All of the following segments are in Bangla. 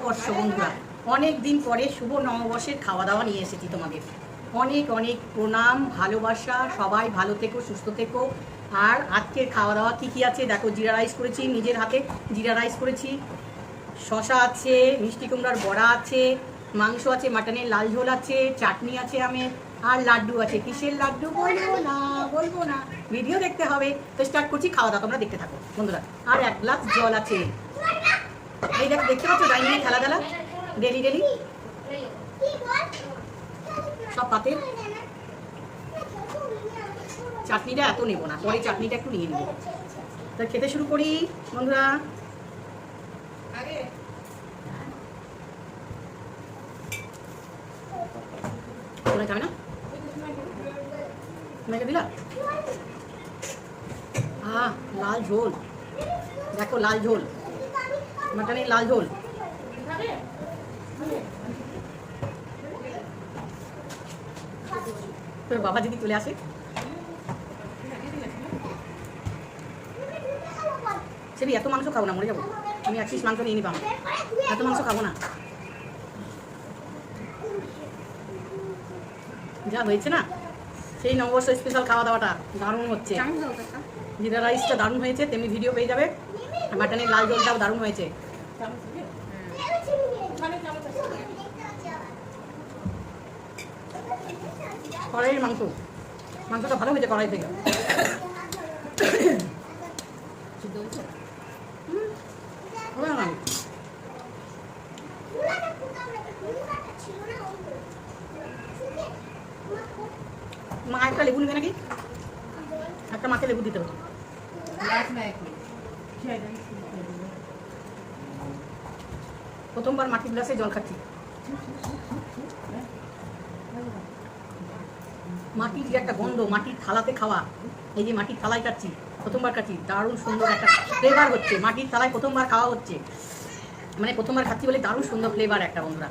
নববর্ষ বন্ধুরা। অনেক দিন পরে শুভ নববর্ষের খাওয়া দাওয়া নিয়ে এসেছি তোমাদের অনেক অনেক প্রণাম, ভালোবাসা, সবাই ভালো থেকো, সুস্থ থেকো। আর আজকের খাওয়া দাওয়া কী কী আছে? দেখো, জিরা রাইস করেছি নিজের হাতে, জিরা রাইস করেছি। শশা আছে, মিষ্টি কুমড়ার বড়া আছে, মাংস আছে, মাটনের লাল ঝোল আছে, চাটনি আছে আমের, আর লাড্ডু আছে। কিসের লাড্ডু? বলব না বলব না। ভিডিও দেখতে হবে। তো স্টার্ট করছি খাওয়া দাওয়া তোমরা দেখতে থাকো, বন্ধুরা। আর এক গ্লাস জল আছে। এই দেখো, দেখতে পাচ্ছ? ডাইনিং খেলা দেলা ডেলি ডেলি? সব পাতে চাটনিটা এত নেব না পরে চাটনিটা একটু নিয়ে নেব। তো খেতে শুরু করি, বন্ধুরা। তোমরা না? দিলা? আহ, লাল ঝোল। দেখো, লাল ঝোল। মাটনের লাল ঝোল। তোর বাবা যদি চলে আসে। সেবি এত মাংস খাব না মরে যাব। আমি এক পিস মাংস নিয়ে নিবাম। এত মাংস খাব না। যা হয়েছে না সেই নববর্ষ স্পেশাল খাওয়া দাওয়াটা দারুণ হচ্ছে। জিরা রাইসটা দারুণ হয়েছে তেমনি ভিডিও পেয়ে যাবে। মাটনের লাল ঝোলটাও দারুণ হয়েছে। কড়াইয়ের মাংস। মাংসটা ভালো হয়েছে কড়াই থেকে। মা, একটা লেবু নেবে নাকি? একটা মাকে লেবু দিতে হবে। প্রথমবার মাটির গ্লাসে জল খাচ্ছি। মাটির যে একটা গন্ধ, মাটির থালাতে খাওয়া, এই যে মাটির থালায় খাচ্ছি, প্রথমবার খাচ্ছি, দারুণ সুন্দর একটা ফ্লেভার হচ্ছে। মাটির থালায় প্রথমবার খাওয়া হচ্ছে। মানে প্রথমবার খাচ্ছি বলে দারুণ সুন্দর ফ্লেভার একটা বন্ধুরা।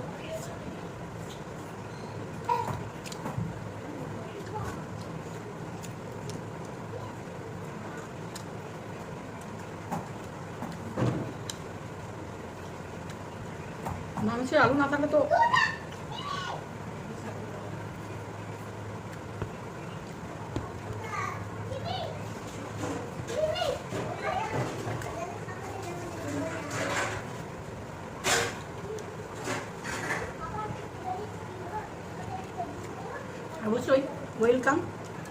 মাংসের আলু না থাকলে তো অবশ্যই ওয়েলকাম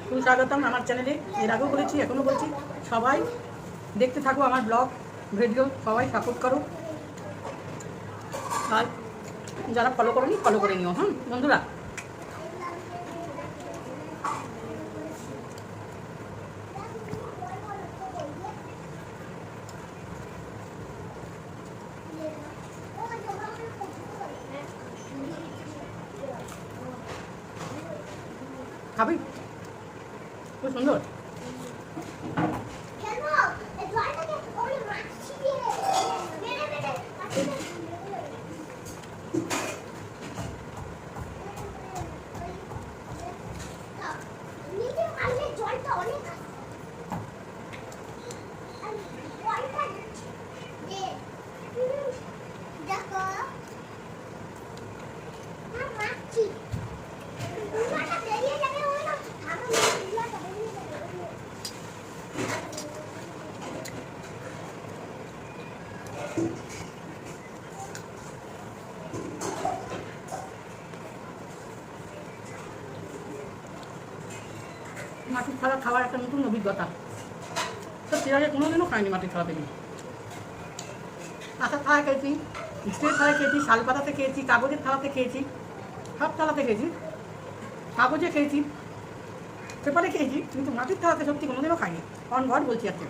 সুস্বাগতম আমার চ্যানেলে এর আগেও বলেছি, এখনও বলছি। সবাই দেখতে থাকো আমার ব্লগ ভিডিও সবাই সাপোর্ট করো। আর যারা ফলো করোনি ফলো করে নিও হ্যাঁ বন্ধুরা। খাবি? খুব সুন্দর। জলটা অনেক দেখো মাছি দুলাটা বেরিয়ে যাবে ওই না আমার দুলাটা বেরিয়ে যাবে মাটির থালা খাওয়ার একটা নতুন অভিজ্ঞতা। সত্যি আগে কোনোদিনও খাইনি মাটির থালা থেকে কাঁচা থালা খেয়েছি স্টিলের থালা খেয়েছি, শাল পাতাতে খেয়েছি, কাগজের থালাতে খেয়েছি, সব থালাতে খেয়েছি। কাগজে খেয়েছি, পেপারে খেয়েছি, কিন্তু মাটির থালাতে সত্যি কোনোদিনও খাইনি। অন ঘর বলছি আজকে।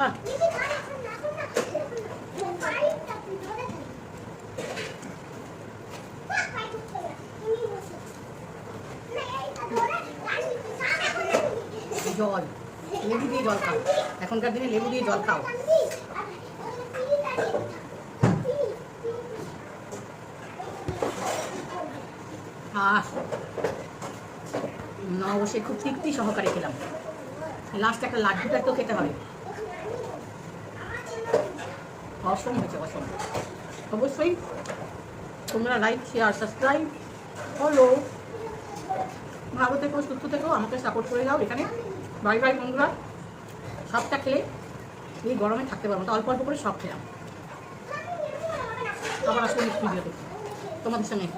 Huh. জল, লেবু দিয়ে জল খাও। এখনকার দিনে লেবু দিয়ে জল খাও। আহ নবসে খুব তৃপ্তি সহকারে খেলাম। লাস্ট একটা লাড্ডুটা তো খেতে হবে। অসম হয়েছে, অসম। অবশ্যই তোমরা লাইক শেয়ার সাবস্ক্রাইব ফলো ভালো থেকো, সুস্থ থেকো, আমাকে সাপোর্ট করে যাও এখানে। বাই বাই বন্ধুরা, সবটা খেলে এই গরমে থাকতে পারব না অল্প অল্প করে সব খেলাম। আবার আসলে ভিডিও দেখি তোমাদের সঙ্গে।